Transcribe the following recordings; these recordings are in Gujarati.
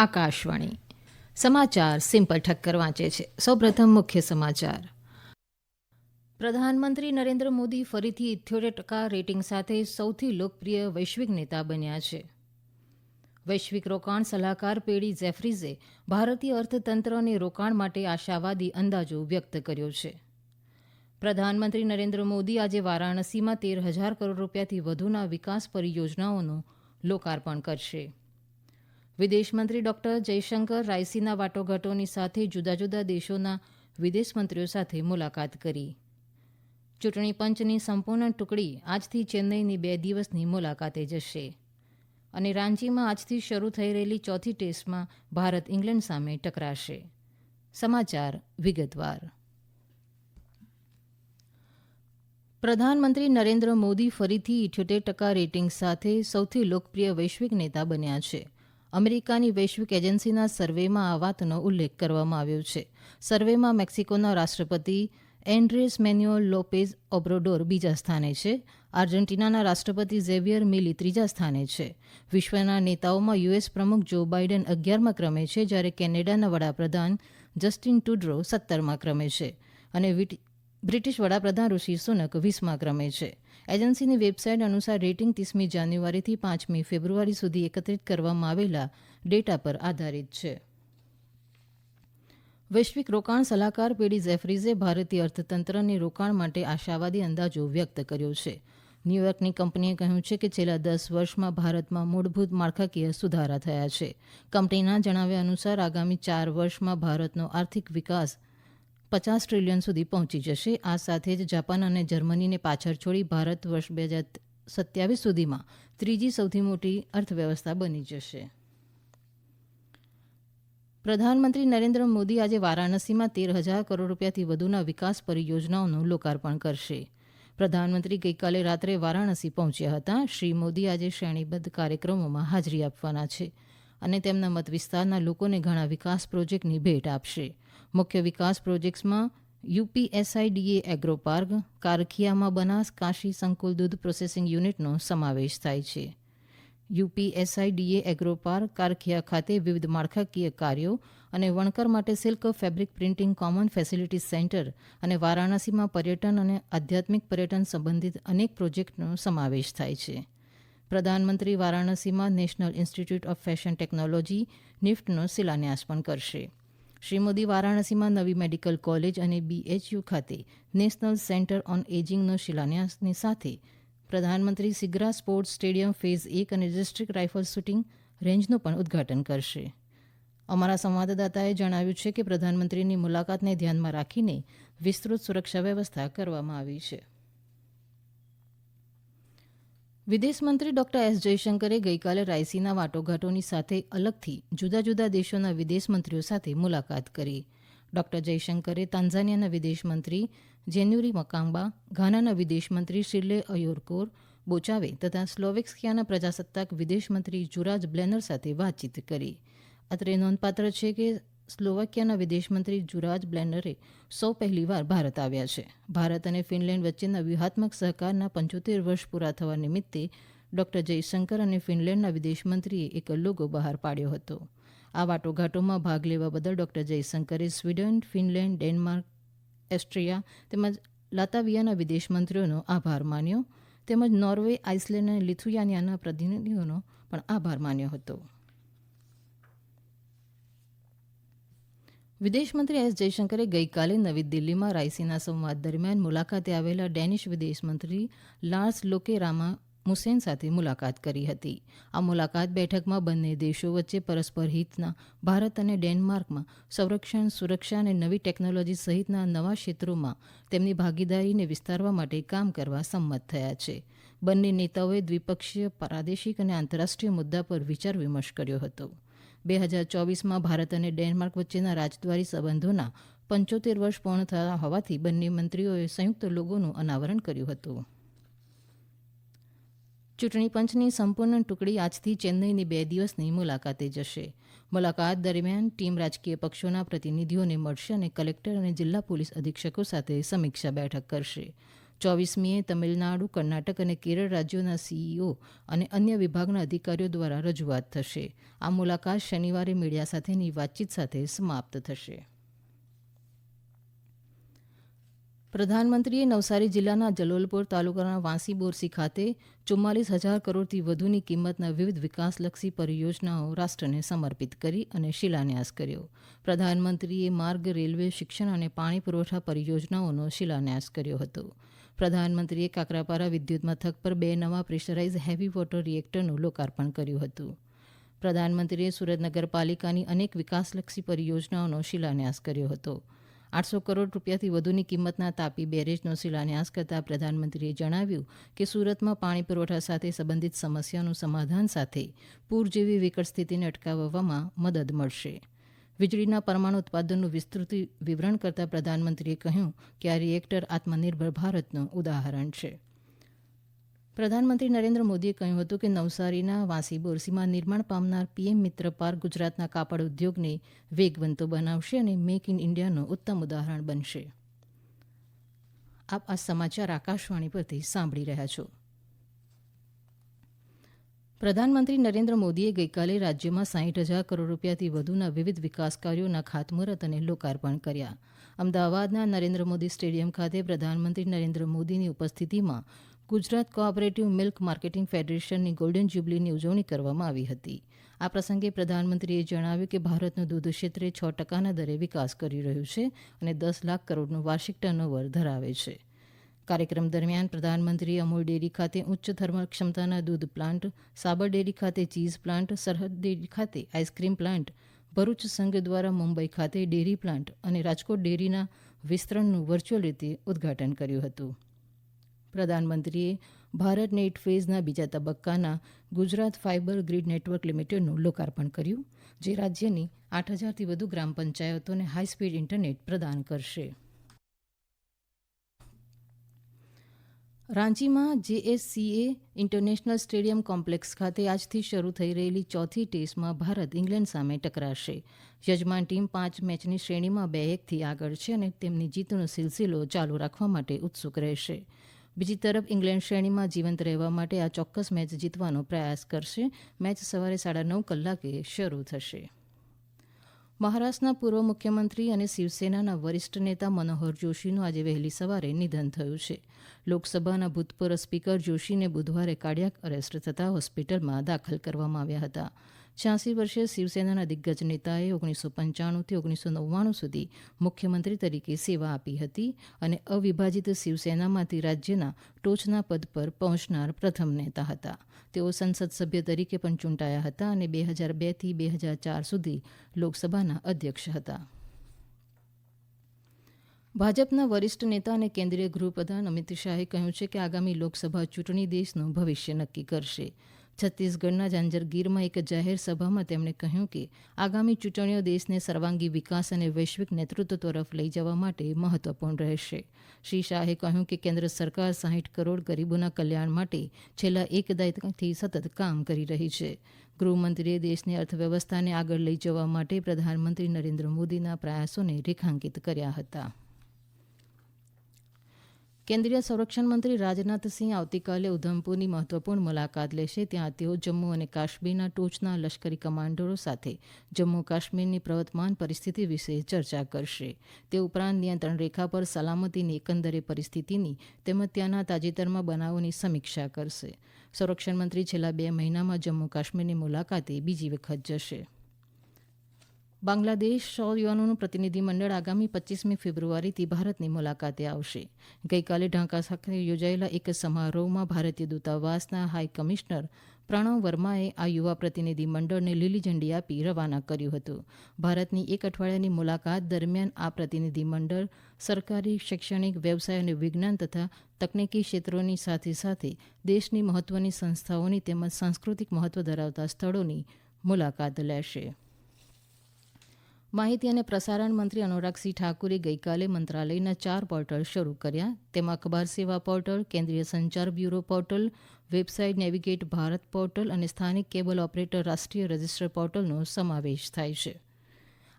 આકાશવાણી. સમાચાર સિમ્પલ ઠક્કર વાંચે છે. સૌપ્રથમ મુખ્ય સમાચાર. પ્રધાનમંત્રી નરેન્દ્ર મોદી ફરીથી ઇથ્યોતેર ટકા રેટિંગ સાથે સૌથી લોકપ્રિય વૈશ્વિક નેતા બન્યા છે. વૈશ્વિક રોકાણ સલાહકાર પેડી જેફરીઝે ભારતીય અર્થતંત્ર અને રોકાણ માટે આશાવાદી અંદાજો વ્યક્ત કર્યો છે. પ્રધાનમંત્રી નરેન્દ્ર મોદી આજે વારાણસીમાં તેર હજાર કરોડ રૂપિયાથી વધુના વિકાસ પરિયોજનાઓનું લોકાર્પણ કરશે. વિદેશમંત્રી ડોક્ટર જયશંકર રાયસીના વાટાઘાટોની સાથે જુદા જુદા દેશોના વિદેશમંત્રીઓ સાથે મુલાકાત કરી. ચૂંટણી પંચની સંપૂર્ણ ટુકડી આજથી ચેન્નઈની બે દિવસની મુલાકાતે જશે અને રાંચીમાં આજથી શરૂ થઈ રહેલી ચોથી ટેસ્ટમાં ભારત ઇંગ્લેન્ડ સામે ટકરાશે. સમાચાર વિગતવાર. પ્રધાનમંત્રી નરેન્દ્ર મોદી ફરીથી ઇઠ્યોતેર ટકા રેટિંગ સાથે સૌથી લોકપ્રિય વૈશ્વિક નેતા બન્યા છે. અમેરિકાની વૈશ્વિક એજન્સીના સર્વેમાં આ વાતનો ઉલ્લેખ કરવામાં આવ્યો છે. સર્વેમાં મેક્સિકોના રાષ્ટ્રપતિ એન્ડ્રેસ મેન્યુઅલ લોપેઝ ઓબ્રોડોર બીજા સ્થાને છે. આર્જેન્ટિનાના રાષ્ટ્રપતિ ઝેવિયર મિલી ત્રીજા સ્થાને છે. વિશ્વના નેતાઓમાં યુએસ પ્રમુખ જો બાઇડન અગિયારમાં ક્રમે છે, જ્યારે કેનેડાના વડાપ્રધાન જસ્ટિન ટુડ્રો સત્તરમાં ક્રમે છે. અને બ્રિટિશ વડાપ્રધાન ઋષિ સુનક વીસમા ક્રમે છે. એજન્સીની વેબસાઇટ અનુસાર રેટિંગ ત્રીસમી જાન્યુઆરીથી પાંચમી ફેબ્રુઆરી સુધી એકત્રિત કરવામાં આવેલા ડેટા પર આધારિત છે. વૈશ્વિક રોકાણ સલાહકાર પેડી ઝેફરીઝે ભારતીય અર્થતંત્રને રોકાણ માટે આશાવાદી અંદાજો વ્યક્ત કર્યો છે. ન્યૂયોર્કની કંપનીએ કહ્યું છે કે છેલ્લા દસ વર્ષમાં ભારતમાં મૂળભૂત માળખાકીય સુધારા થયા છે. કંપનીના જણાવ્યા અનુસાર આગામી ચાર વર્ષમાં ભારતનો આર્થિક વિકાસ પચાસ ટ્રિલિયન સુધી પહોંચી જશે. આ સાથે જ જાપાન અને જર્મનીને પાછળ છોડી ભારત વર્ષ બે હજાર સત્યાવીસ સુધીમાં ત્રીજી સૌથી મોટી અર્થવ્યવસ્થા બની જશે. પ્રધાનમંત્રી નરેન્દ્ર મોદી આજે વારાણસીમાં તેર હજાર કરોડ રૂપિયાથી વધુના વિકાસ પરિયોજનાઓનું લોકાર્પણ કરશે. પ્રધાનમંત્રી ગઈકાલે રાત્રે વારાણસી પહોંચ્યા હતા. શ્રી મોદી આજે શ્રેણીબદ્ધ કાર્યક્રમોમાં હાજરી આપવાના છે. અને તેમના મત વિસ્તારના લોકોને ઘણા વિકાસ પ્રોજેક્ટની ભેટ આપશે. મુખ્ય વિકાસ પ્રોજેક્ટ્સમાં યુપીએસઆઈડીએ એગ્રો પાર્ક કારખિયામાં બનાસ, કાશી સંકુલ દૂધ પ્રોસેસિંગ યુનિટનો સમાવેશ થાય છે. યુપીએસઆઈડીએ એગ્રો પાર્ક કારખિયા ખાતે વિવિધ માળખાકીય કાર્યો અને વણકર માટે silk fabric printing common facility centre અને વારાણસીમાં પર્યટન અને આધ્યાત્મિક પર્યટન સંબંધિત અનેક પ્રોજેક્ટનો સમાવેશ થાય છે. પ્રધાનમંત્રી વારાણસીમાં National Institute of Fashion Technology નિફ્ટનો શિલાન્યાસ પણ કરશે. શ્રી મોદી વારાણસીમાં નવી મેડિકલ કોલેજ અને બીએચયુ ખાતે નેશનલ સેન્ટર ઓન એજિંગનો શિલાન્યાસની સાથે પ્રધાનમંત્રી સિગ્રા સ્પોર્ટ્સ સ્ટેડિયમ ફેઝ એક અને ડિસ્ટ્રિક્ટ રાઇફલ શૂટિંગ રેન્જનું પણ ઉદ્ઘાટન કરશે. અમારા સંવાદદાતાએ જણાવ્યું છે કે પ્રધાનમંત્રીની મુલાકાતને ધ્યાનમાં રાખીને વિસ્તૃત સુરક્ષા વ્યવસ્થા કરવામાં આવી છે. વિદેશમંત્રી ડોક્ટર એસ જયશંકરે ગઈકાલે રાયસીના વાટાઘાટોની સાથે અલગથી જુદા જુદા દેશોના વિદેશમંત્રીઓ સાથે મુલાકાત કરી. ડોક્ટર જયશંકરે તાન્ઝાનિયાના વિદેશમંત્રી જેન્યુરી મકાંબા, ઘાનાના વિદેશમંત્રી શિર્લે અયોરકોર, બોચાવે તથા સ્લોવેક્સિયાના પ્રજાસત્તાક વિદેશમંત્રી જુરાજ બ્લેનર સાથે વાતચીત કરી. અત્રે નોંધપાત્ર છે કે સ્લોવાકિયાના વિદેશમંત્રી જુરાજ બ્લેનરે સૌ પહેલીવાર ભારત આવ્યા છે. ભારત અને ફિનલેન્ડ વચ્ચેના વ્યૂહાત્મક સહકારના પંચોતેર વર્ષ પૂરા થવા નિમિત્તે ડોક્ટર જયશંકર અને ફિનલેન્ડના વિદેશમંત્રીએ એક લોગો બહાર પાડ્યો હતો. આ વાટોઘાટોમાં ભાગ લેવા બદલ ડોક્ટર જયશંકરે સ્વીડન, ફિનલેન્ડ, ડેનમાર્ક એસ્ટ્રિયા તેમજ લાતાવિયાના વિદેશમંત્રીઓનો આભાર માન્યો તેમજ નોર્વે, આઇસલેન્ડ અને લિથુયાનિયાના પ્રતિનિધિઓનો પણ આભાર માન્યો હતો. વિદેશમંત્રી એસ જયશંકરે ગઈકાલે નવી દિલ્હીમાં રાયસીના સંવાદ દરમિયાન મુલાકાતે આવેલા ડેનિશ વિદેશમંત્રી લાર્સ લોકે રામા મુસેન સાથે મુલાકાત કરી હતી. આ મુલાકાત બેઠકમાં બંને દેશો વચ્ચે પરસ્પર હિતના, ભારત અને ડેનમાર્કમાં સંરક્ષણ, સુરક્ષા અને નવી ટેકનોલોજી સહિતના નવા ક્ષેત્રોમાં તેમની ભાગીદારીને વિસ્તારવા માટે કામ કરવા સંમત થયા છે. બંને નેતાઓએ દ્વિપક્ષીય, પ્રાદેશિક અને આંતરરાષ્ટ્રીય મુદ્દા પર વિચાર વિમર્શ કર્યો હતો. બે હજાર ચોવીસમાં ભારત અને ડેનમાર્ક વચ્ચેના રાજદ્વારી સંબંધોના પંચોતેર વર્ષ પૂર્ણ થયા હોવાથી બંને મંત્રીઓએ સંયુક્ત લોગોનું અનાવરણ કર્યું હતું. ચૂંટણી પંચની સંપૂર્ણ ટુકડી આજથી ચેન્નઈની બે દિવસની મુલાકાતે જશે. મુલાકાત દરમિયાન ટીમ રાજકીય પક્ષોના પ્રતિનિધિઓને મળશે અને કલેક્ટર અને જિલ્લા પોલીસ અધિક્ષકો સાથે સમીક્ષા બેઠક કરશે. ચોવીસમીએ તમિલનાડુ, કર્ણાટક અને કેરળ રાજ્યોના સીઈઓ અને અન્ય વિભાગના અધિકારીઓ દ્વારા રજૂઆત થશે. આ મુલાકાત શનિવારે મીડિયા સાથેની વાતચીત સાથે સમાપ્ત થશે. પ્રધાનમંત્રીએ નવસારી જિલ્લાના જલોલપુર તાલુકાના વાંસી બોરસી ખાતે ચુમ્માલીસ હજાર કરોડથી વધુની કિંમતના વિવિધ વિકાસલક્ષી પરિયોજનાઓ રાષ્ટ્રને સમર્પિત કરી અને શિલાન્યાસ કર્યો. પ્રધાનમંત્રીએ માર્ગ, રેલવે, શિક્ષણ અને પાણી પુરવઠા પરિયોજનાઓનો શિલાન્યાસ કર્યો હતો. પ્રધાનમંત્રીએ કાકરાપારા વિદ્યુત મથક પર બે નવા પ્રેશરાઇઝ હેવી વોટર રિએક્ટરનું લોકાર્પણ કર્યું હતું. પ્રધાનમંત્રીએ સુરત નગરપાલિકાની અનેક વિકાસલક્ષી પરિયોજનાઓનો શિલાન્યાસ કર્યો હતો. આઠસો કરોડ રૂપિયાથી વધુની કિંમતના તાપી બેરેજનો શિલાન્યાસ કરતાં પ્રધાનમંત્રીએ જણાવ્યું કે સુરતમાં પાણી પુરવઠા સાથે સંબંધિત સમસ્યાનું સમાધાન સાથે પૂર જેવી વિકટ સ્થિતિને અટકાવવામાં મદદ મળશે. વીજળીના પરમાણુ ઉત્પાદનનું વિસ્તૃત વિવરણ કરતાં પ્રધાનમંત્રીએ કહ્યું કે આ રિએક્ટર આત્મનિર્ભર ભારતનું ઉદાહરણ છે. પ્રધાનમંત્રી નરેન્દ્ર મોદીએ કહ્યું હતું કે નવસારીના વાંસી બોરસીમાં નિર્માણ પામનાર પીએમ મિત્ર પાર્ક ગુજરાતના કાપડ ઉદ્યોગને વેગવંતો બનાવશે અને મેક ઇન ઇન્ડિયાનું ઉત્તમ ઉદાહરણ બનશે. આપ આ સમાચાર આકાશવાણી પરથી સાંભળી રહ્યા છો. પ્રધાનમંત્રી નરેન્દ્ર મોદીએ ગઈકાલે રાજ્યમાં સાહીઠ હજાર કરોડ રૂપિયાથી વધુના વિવિધ વિકાસ કાર્યોના ખાતમુહૂર્ત અને લોકાર્પણ કર્યા. અમદાવાદના નરેન્દ્ર મોદી સ્ટેડિયમ ખાતે પ્રધાનમંત્રી નરેન્દ્ર મોદીની ઉપસ્થિતિમાં ગુજરાત કોઓપરેટિવ મિલ્ક માર્કેટિંગ ફેડરેશનની ગોલ્ડન જ્યુબલીની ઉજવણી કરવામાં આવી હતી. આ પ્રસંગે પ્રધાનમંત્રીએ જણાવ્યું કે ભારતનું દૂધ ક્ષેત્રે છ ટકાના દરે વિકાસ કરી રહ્યું છે અને દસ લાખ કરોડનું વાર્ષિક ટર્નઓવર ધરાવે છે. કાર્યક્રમ દરમિયાન પ્રધાનમંત્રીએ અમૂલ ડેરી ખાતે ઉચ્ચ થર્મલ ક્ષમતાના દૂધ પ્લાન્ટ, સાબર ડેરી ખાતે ચીઝ પ્લાન્ટ, સરહદ ડેરી ખાતે આઈસ્ક્રીમ પ્લાન્ટ, ભરૂચ સંઘ દ્વારા મુંબઈ ખાતે ડેરી પ્લાન્ટ અને રાજકોટ ડેરીના વિસ્તરણનું વર્ચ્યુઅલ રીતે ઉદ્ઘાટન કર્યું હતું. પ્રધાનમંત્રીએ ભારત નેટ ફેઝના બીજા તબક્કાના ગુજરાત ફાઇબર ગ્રીડ નેટવર્ક લિમિટેડનું લોકાર્પણ કર્યું, જે રાજ્યની આઠ હજારથી વધુ ગ્રામ પંચાયતોને હાઈસ્પીડ ઇન્ટરનેટ પ્રદાન કરશે. રાંચીમાં જેએસસીએ ઇન્ટરનેશનલ સ્ટેડિયમ કોમ્પ્લેક્સ ખાતે આજથી શરૂ થઈ રહેલી ચોથી ટેસ્ટમાં ભારત ઇંગ્લેન્ડ સામે ટકરાશે. યજમાન ટીમ પાંચ મેચની શ્રેણીમાં બે એકથી આગળ છે અને તેમની જીતનો સિલસિલો ચાલુ રાખવા માટે ઉત્સુક રહેશે. બીજી તરફ, ઇંગ્લેન્ડ શ્રેણીમાં જીવંત રહેવા માટે આ ચોક્કસ મેચ જીતવાનો પ્રયાસ કરશે. મેચ સવારે સાડા નવ કલાકે શરૂ થશે. મહારાષ્ટ્રના પૂર્વ મુખ્યમંત્રી અને શિવસેનાના વરિષ્ઠ નેતા મનોહર જોશીનું આજે વહેલી સવારે નિધન થયું છે. લોકસભાના ભૂતપૂર્વ સ્પીકર જોશીને બુધવારે કાર્ડિયાક અરેસ્ટ થતાં હોસ્પિટલમાં દાખલ કરવામાં આવ્યા હતા. છ્યાસી વર્ષીય શિવસેનાના દિગ્ગજ નેતાએ ઓગણીસો પંચાણુંથી ઓગણીસો નવ્વાણું સુધી મુખ્યમંત્રી તરીકે સેવા આપી હતી અને અવિભાજિત શિવસેનામાંથી રાજ્યના ટોચના પદ પર પહોંચનાર પ્રથમ નેતા હતા. તેઓ સંસદ સભ્ય તરીકે પણ ચૂંટાયા હતા અને બે હજાર બેથી બે હજાર ચાર સુધી લોકસભાના અધ્યક્ષ હતા. ભાજપના વરિષ્ઠ નેતા અને કેન્દ્રીય ગૃહપ્રધાન અમિત શાહે કહ્યું છે કે આગામી લોકસભા ચૂંટણી દેશનું ભવિષ્ય નક્કી કરશે. છત્તીસગઢના ઝાંઝરગીરમાં એક જાહેર સભામાં તેમણે કહ્યું કે આગામી ચૂંટણીઓ દેશને સર્વાંગી વિકાસ અને વૈશ્વિક નેતૃત્વ તરફ લઈ જવા માટે મહત્વપૂર્ણ રહેશે. શ્રી શાહે કહ્યું કે કેન્દ્ર સરકાર સાહીઠ કરોડ ગરીબોના કલ્યાણ માટે છેલ્લા એક દાયકાથી સતત કામ કરી રહી છે. ગૃહમંત્રીએ દેશની અર્થવ્યવસ્થાને આગળ લઈ જવા માટે પ્રધાનમંત્રી નરેન્દ્ર મોદીના પ્રયાસોને રેખાંકિત કર્યા હતા. કેન્દ્રીય સંરક્ષણ મંત્રી રાજનાથસિંહ આવતીકાલે ઉધમપુરની મહત્વપૂર્ણ મુલાકાત લેશે. ત્યાં તેઓ જમ્મુ અને કાશ્મીરના ટોચના લશ્કરી કમાન્ડરો સાથે જમ્મુ કાશ્મીરની પ્રવર્તમાન પરિસ્થિતિ વિશે ચર્ચા કરશે. તે ઉપરાંત નિયંત્રણ રેખા પર સલામતીની એકંદરે પરિસ્થિતિની તેમજ ત્યાંના તાજેતરમાં બનાવોની સમીક્ષા કરશે. સંરક્ષણ મંત્રી છેલ્લા બે મહિનામાં જમ્મુ કાશ્મીરની મુલાકાતે બીજી વખત જશે. બાંગ્લાદેશ સો યુવાનોનું પ્રતિનિધિમંડળ આગામી પચીસમી ફેબ્રુઆરીથી ભારતની મુલાકાતે આવશે. ગઈકાલે ઢાકા ખાતે યોજાયેલા એક સમારોહમાં ભારતીય દૂતાવાસના હાઈ કમિશનર પ્રણવ વર્માએ આ યુવા પ્રતિનિધિમંડળને લીલી ઝંડી આપી રવાના કર્યું હતું. ભારતની એક અઠવાડિયાની મુલાકાત દરમિયાન આ પ્રતિનિધિમંડળ સરકારી, શૈક્ષણિક, વ્યવસાય અને વિજ્ઞાન તથા તકનીકી ક્ષેત્રોની સાથે સાથે દેશની મહત્વની સંસ્થાઓની તેમજ સાંસ્કૃતિક મહત્વ ધરાવતા સ્થળોની મુલાકાત લેશે. માહિતી અને પ્રસારણ મંત્રી અનુરાગસિંહ ઠાકુરે ગઈકાલે મંત્રાલયના ચાર પોર્ટલ શરૂ કર્યા. તેમાં અખબાર સેવા પોર્ટલ, કેન્દ્રીય સંચાર bureau portal, website navigate Bharat portal અને સ્થાનિક કેબલ ઓપરેટર રાષ્ટ્રીય રજિસ્ટર પોર્ટલનો સમાવેશ થાય છે.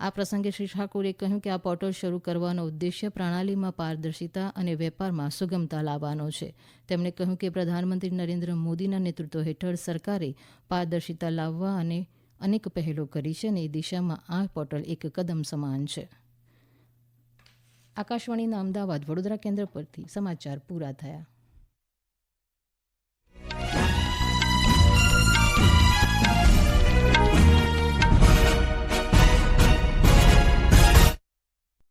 આ પ્રસંગે શ્રી ઠાકુરે કહ્યું કે આ પોર્ટલ શરૂ કરવાનો ઉદ્દેશ્ય પ્રણાલીમાં પારદર્શિતા અને વેપારમાં સુગમતા લાવવાનો છે. તેમણે કહ્યું કે પ્રધાનમંત્રી નરેન્દ્ર મોદીના નેતૃત્વ હેઠળ સરકારે પારદર્શિતા લાવવા અને અનેક પહેલો કરી છે અને એ દિશામાં આ પોર્ટલ એક કદમ સમાન છે. આકાશવાણીના અમદાવાદ વડોદરા કેન્દ્ર પરથી સમાચાર પૂરા થયા.